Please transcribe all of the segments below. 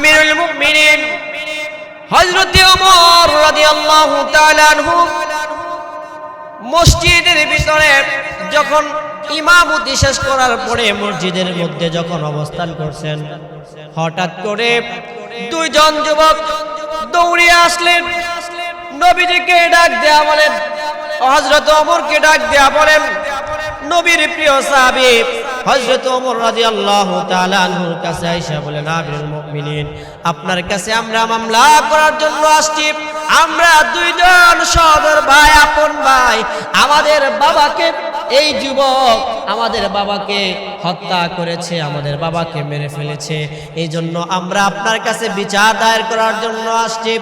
আমিরুল মুমিনিন, হযরত ওমর রাদিয়াল্লাহু তাআলা আনহু মসজিদের ভিতরে যখন ইমামতি শেষ করার পরে মসজিদের মধ্যে যখন অবস্থান করছেন, হঠাৎ করে দুইজন যুবক দৌড়িয়ে আসলেন। নবীজিকে ডাক দেয়া বলেন হজরত অমরকে ডাক দেয়া বলেন, নবীর প্রিয় সাহাবী ওমর রাদিয়াল্লাহু তাআলা আনহুর কাছে আয়েশা বলেন, আমিরুল মুমিনিন। আপনার কাছে আমরা মামলা করার জন্য আসছি। আমরা দুইজন সদর ভাই, আপন ভাই। আমাদের বাবাকে এই যুবক আমাদের বাবাকে হত্যা করেছে আমাদের বাবাকে মেরে ফেলেছে। এই জন্য আমরা আপনার কাছে বিচার দায়ের করার জন্য আসছি।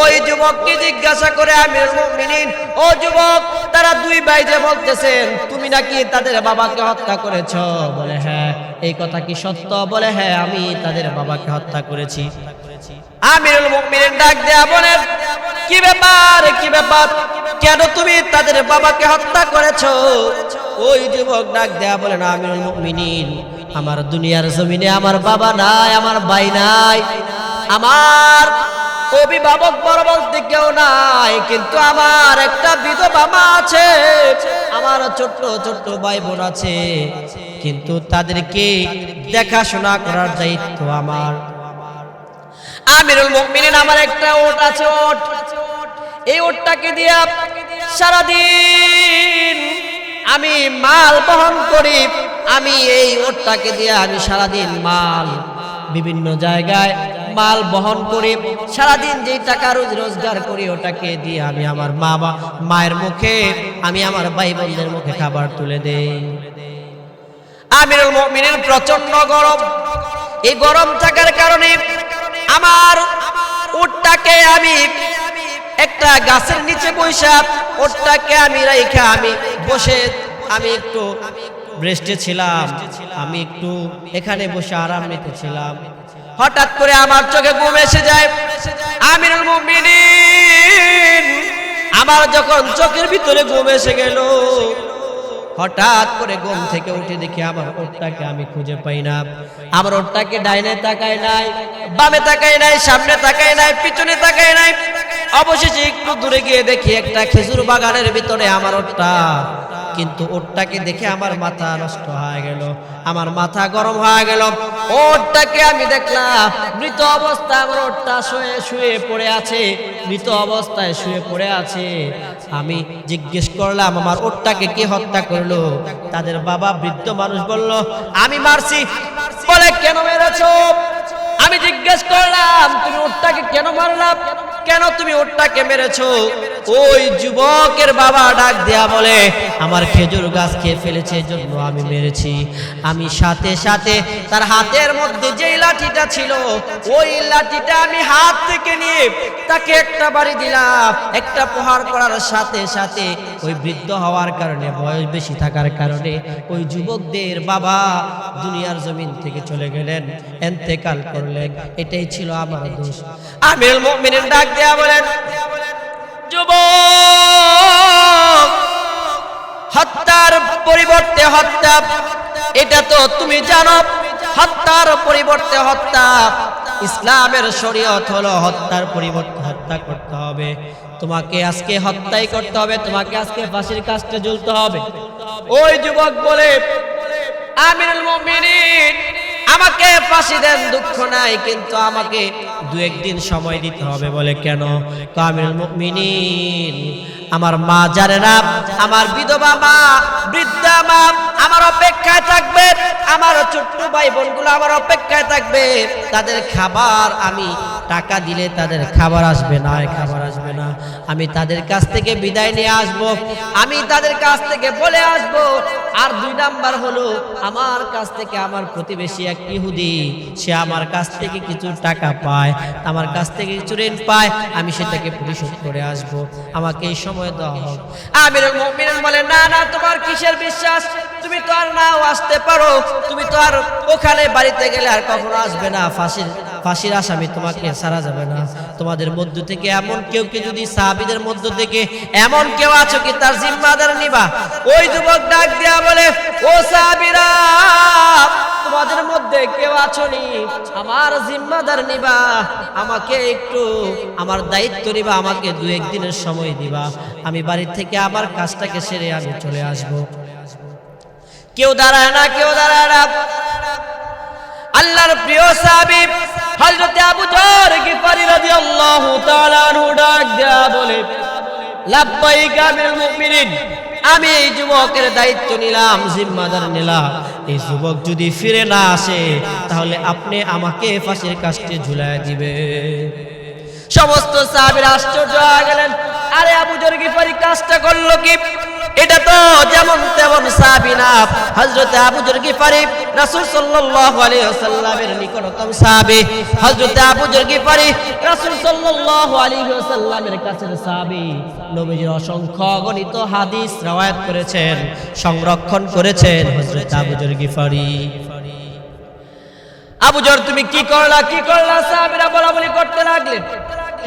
ওই যুবককে জিজ্ঞাসা করে মুমিনিন ও যুবক তারা দুই ভাই যে বলতেছেন তুমি নাকি তাদের বাবাকে হত্যা করেছ? বলে হ্যাঁ এই কথা কি সত্য? বলে হ্যাঁ আমি তাদের বাবাকে হত্যা করেছি। আমিরুল মুমিনিন ডাক দেয়া বলেন কি ব্যাপার কি ব্যাপার? কেন তুমি তাদের বাবাকে হত্যা করেছ? ওই যুবক ডাক দেয়া বলেন মুমিনিন। আমার দুনিয়ার জমিনে আমার বাবা নাই, আমার ভাই নাই। আমার অভিভাবক বড় বলতে কেউ নাই, কিন্তু আমার একটা বিধবা মা আছে, আমার ছোট্ট ছোট্ট ভাই বোন আছে। কিন্তু তাদেরকে দেখাশোনা করার দায়িত্ব আমার। আমিরুল মুমিনিন, আমার একটা ওট আছে, ওট। এই ওটটাকে দিয়ে সারাদিন আমি মাল বহন করি, আমি এই ওটটাকে দিয়ে আমি সারাদিন মাল বিভিন্ন জায়গায় মাল বহন করি। সারাদিন যেই টাকা রোজ রোজগার করি, ওটাকে দিয়ে আমি আমার মা বা মায়ের মুখে, আমি আমার ভাই বোনদের মুখে খাবার তুলে দেই। আমিরুল মুমিনিন প্রচণ্ড গরম। এই গরম থাকার কারণে আমার উটটাকে আমি একটা গাছের নিচে বৈশা ওটটাকে আমি রাইখা আমি বসে, আমি একটু রেস্টে ছিলাম, আমি একটু এখানে বসে আরাম নিতেছিলাম হঠাৎ করে আমার চোখে ঘুম এসে যায়। আমিরুল মুমিনিন, আমার যখন চোখের ভিতরে ঘুম এসে গেল হঠাৎ করে ঘুম থেকে উঠে দেখি আমার ওটটাকে আমি খুঁজে পাই না। আমার ওটটাকে ডাইনে তাকায় নাই, বামে তাকায় নাই, সামনে তাকায় নাই, পিছনে তাকায় নাই। অবশেষে একটু দূরে গিয়ে দেখি একটা খেজুর বাগানের ভিতরে আমার ওটটা কিন্তু ওটটাকে দেখে আমার মাথা নষ্ট হয়ে গেল, আমার মাথা গরম হয়ে গেল। ওটটাকে আমি দেখলাম, মৃত অবস্থায় আমার ওটটা শুয়ে শুয়ে পড়ে আছে, মৃত অবস্থায় শুয়ে পড়ে আছে। আমি জিজ্ঞেস করলাম, আমার ওরটাকে কে হত্যা করল? তাদের বাবা বৃদ্ধ মানুষ বলল, আমি মারছি। বলে, কেন মেরেছ? আমি জিজ্ঞেস করলাম, তুমি ওরটাকে কেন মারলাম কেন তুমি ওটাকে মেরেছো? ওই যুবকের বাবা ডাক দেয়া বলে, আমার খেজুর গাছ খেয়ে ফেলেছে জন্য আমি মেরেছি। আমি সাথে সাথে তার হাতের মধ্যে যেই লাঠিটা ছিল, ওই লাঠিটা আমি হাত থেকে নিয়ে তাকে একটা বাড়ি দিলাম। একটা প্রহার করার সাথে সাথে ওই বৃদ্ধ হওয়ার কারণে, বয়স বেশি থাকার কারণে ওই যুবকদের বাবা দুনিয়ার জমিন থেকে চলে গেলেন, এন্তেকাল করলেন। এটাই ছিল আমার দোষ। মুমিনিন ডাক দেয়া বলেন যুবক, হত্যার পরিবর্তে হত্যা, এটা তো তুমি জানো, হত্যার পরিবর্তে হত্যা, ইসলামের শরীয়ত হলো হত্যার পরিবর্তে হত্যা করতে হবে। তোমাকে আজকে হত্যাই করতে হবে, তোমাকে আজকে ফাঁসির কাজটা ঝুলতে হবে। ওই যুবক বলে, আমিরুল মুমিনিন, আমাকে ফাঁসি দেন, দুঃখ নাই, কিন্তু আমাকে দু একদিন সময় দিতে হবে বলে কেন? কামিল আমার মা জানেরা আমার বিধবা মা, বৃদ্ধা মা, আমার অপেক্ষায় থাকবে, আমার ছোট্ট ভাই বোনগুলো আমার অপেক্ষায় থাকবে, তাদের খাবার আমি টাকা দিলে তাদের খাবার আসবে না, খাবার আসবে না। আমি তাদের কাছ থেকে বিদায় নিয়ে আসব। আমি তাদের কাছ থেকে বলে আসব। আর দুই নাম্বার হলো, আমার কাছ থেকে আমার প্রতিবেশী এক ইহুদি, সে আমার কাছ থেকে কিছু টাকা পায়, আমার কাছ থেকে কিছু ঋণ পায়, আমি সেটাকে পরিশোধ করে আসব। আমাকে এই সময় দেওয়া হোক। আমির মুমিনুল বলে, না না, তোমার কিসের বিশ্বাস? তুমি তো আর নাও আসতে পারো। তুমি তো আর ওখানে বাড়িতে গেলে আর কখনো আসবে না। ফাঁসির ফাঁসির আসামি তোমাকে সারা যাবে না। তোমাদের মধ্য থেকে এমন কেউ কে যদি সাহাবিদের মধ্য থেকে এমন কেউ আছো কি তার জিম্মাদার নিবা? ওই যুবক ডাক দেয়া বলে, ও সাহাবিরা, তোমাদের মধ্যে কেউ আছনি আমার জিম্মাদার নিবা। আমাকে একটু আমার দায়িত্ব নিবা, আমাকে দু একদিনের সময় দিবা। আমি বাড়ির থেকে আমার কাজটাকে সেরে আমি চলে আসব। কেউ দাঁড়ায় না, কেউ দাঁড়ায় না। আল্লাহর প্রিয় সাহাবী হযরত আবু যর গিফারি রাদিয়াল্লাহু তাআলা আনহু ডাক দেয়া বলে, লাব্বাইক আমিরুল মুমিনিন, আমি এই যুবকের দায়িত্ব নিলাম, জিম্মাদার নিলাম। এই যুবক যদি ফিরে না আসে, তাহলে আপনি আমাকে ফাঁসির কাস্টে ঝুলায় দিবে। সমস্ত সাহাবীরা আশ্চর্য হয়ে গেলেন। আরে আবু জর গিফারি কাজটা করল কি? এটা তো যেমন তেমন সাহাবী না। হযরত আবু জর গিফারি রাসূল সাল্লাল্লাহু আলাইহি ওয়াসাল্লামের নিকটতম সাহাবী। হযরত আবু জর গিফারি রাসূল সাল্লাল্লাহু আলাইহি ওয়াসাল্লামের কাছের সাহাবী। নবীজির অসংখ্য গণিত হাদিস রওয়ায়াত করেছেন, সংরক্ষণ করেছেন হযরত আবু জর গিফারি। আবু জর, তুমি কি করলা? কি করলা? সাহাবীরা বলা বলি করতে লাগলেন।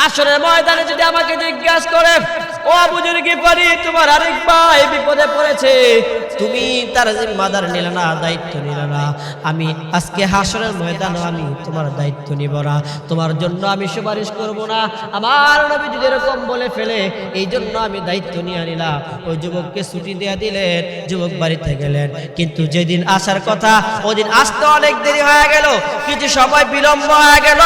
হাসরের ময়দানে যদি আমাকে জিজ্ঞাসা করে, ও বুঝুর কি পারি তোমার আরেক ভাই বিপদে পড়েছে? তুমি তার জিম্মাদার নিলে না, দায়িত্ব নিলে না। আমি আজকে হাসরের ময়দানে আমি তোমার দায়িত্ব নিব না। তোমার জন্য আমি সুপারিশ করব না। আমার নবী যদি এরকম বলে ফেলে, এই জন্য আমি দায়িত্ব নিয়ে নিলাম। ওই যুবককে ছুটি দিয়ে দিলেন, যুবক বাড়িতে গেলেন। কিন্তু যেদিন আসার কথা, ওদিন আসতে অনেক দেরি হয়ে গেল। কিছু সময় বিলম্ব হয়ে গেল।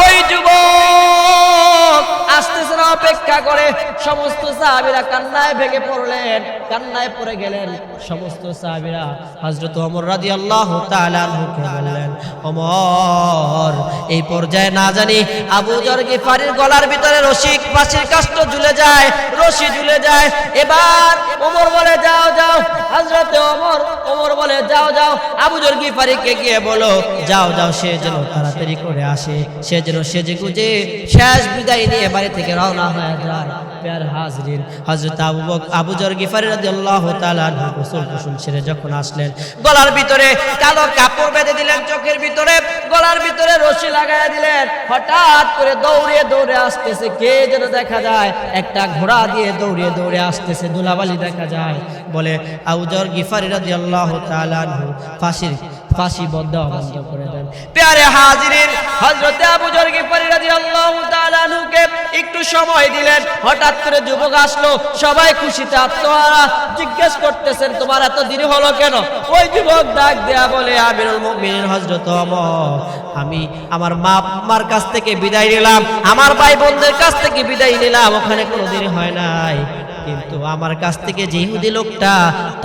ওই যুবক yok আসতেছে না, অপেক্ষা করে। সমস্ত সাহাবীরা কান্নায় ভেঙে পড়লেন, কান্নায় পড়ে গেলেন। সমস্ত সাহাবীরা হযরত ওমর রাদিয়াল্লাহু তাআলা আনহুকে বললেন, ওমর, এই পর্যায়ে না জানি আবু জর গিফারির গলার ভিতরে রশি পাশের কাষ্ট ঝুলে যায়, রশি ঝুলে যায়। এবার ওমর বলে, যাও যাও। হযরত ওমর ওমর বলে, যাও যাও। আবু জর গিফারিকে গিয়ে বলো যাও যাও, সে যেন তাড়াতাড়ি করে আসে, সে যেন সেজে গুজে শেষ বিদায় নিয়ে বাড়ি থেকে রওনা হয়ে যায় প্যার হাজরিন, হযরত আবু আবু জর গিফারি রাদিয়াল্লাহু তাআলা গোসল গোসল সেরে যখন আসলেন। গলার ভিতরে কালো কাপড় বেঁধে দিলেন, চোখের ভিতরে গলার ভিতরে রশি লাগায় দিলেন। হঠাৎ করে দৌড়ে দৌড়ে আসতেছে, কে যেন দেখা যায়, একটা ঘোড়া দিয়ে দৌড়ে দৌড়ে আসতেছে, দুলাবালি দেখা যায়। বলে, আবু জর গিফারি রাদিয়াল্লাহু তাআলা ফাঁসির ফাঁসি বন্ধ বন্ধ করে দেন। প্যারে হাজিরিন হযরত আবু জর গিফারি রাদিয়াল্লাহু তাআলা আনহুকে একটু সময় দিলেন। হঠাৎ করে যুবক আসলো, সবাই খুশিতে আত্মহারা। জিজ্ঞেস করতেছেন, তোমার এত দেরি হলো কেন? ওই যুবক ডাক দেয়া বলে, আমিরুল মুমিনিন হযরত ওমর আমি আমার মা মার কাছ থেকে বিদায় নিলাম, আমার ভাই বোনদের কাছ থেকে বিদায় নিলাম, ওখানে কোনো দেরি হয় নাই। কিন্তু আমার কাছ থেকে যে ইহুদি লোকটা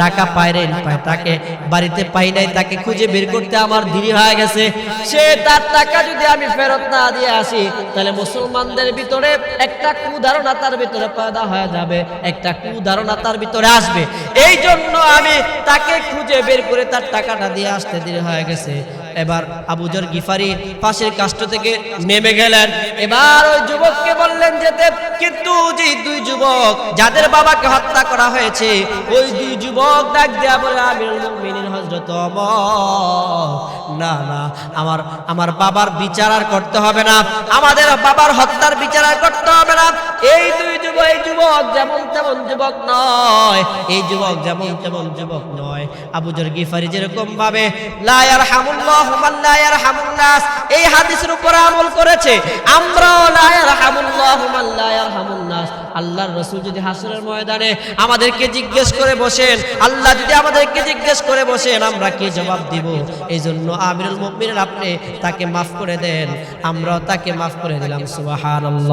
টাকা পায় রেন পায়, তাকে বাড়িতে পাই নাই, তাকে খুঁজে বের করতে আমার দেরি হয়ে গেছে। সে তার টাকা যদি আমি ফেরত না দিয়ে আসি, তাহলে মুসলমানদের ভিতরে একটা কুধারণা তার ভিতরে পয়দা হয়ে যাবে, একটা কুধারণা তার ভিতরে আসবে। এই জন্য আমি তাকে খুঁজে বের করে তার টাকাটা দিয়ে আসতে দেরি হয়ে গেছে। এবার আবুজর গিফারি পাশের কাষ্ট থেকে নেমে গেলেন। এবার ওই যুবককে বললেন যেতে কিন্তু যে দুই যুবক, যাদের বাবাকে হত্যা করা হয়েছে। ওই দুই যুবক ডাক দেয়া বলে, আমিরুল মুমিনিন ওমর না না, আমার আমার বাবার বিচার আর করতে হবে না। আমাদের বাবার হত্যার বিচার আর করতে হবে না। এই দুই যুবক, এই যুবক যেমন তেমন যুবক নয়। এই যুবক যেমন তেমন যুবক নয়। আবুজর গিফারি যেরকম ভাবে, লা ইয়ারহামুল্লাহু মান লা ইয়ারহামুন এই হাদিসের উপর আমল করেছে, আমরাও লা ইয়ারহামুল্লাহু মান লা ইয়ারহামুন নাস আল্লাহর রসুল যদি হাসরের ময়দানে আমাদেরকে জিজ্ঞেস করে বসেন, আল্লাহ যদি আমাদেরকে জিজ্ঞেস করে বসেন, আমরা কি জবাব দিব? এই জন্য আমিরুল মুমিনের আপনি তাকে মাফ করে দেন, আমরাও তাকে মাফ করে দিলাম, সুবহানাল্লাহ।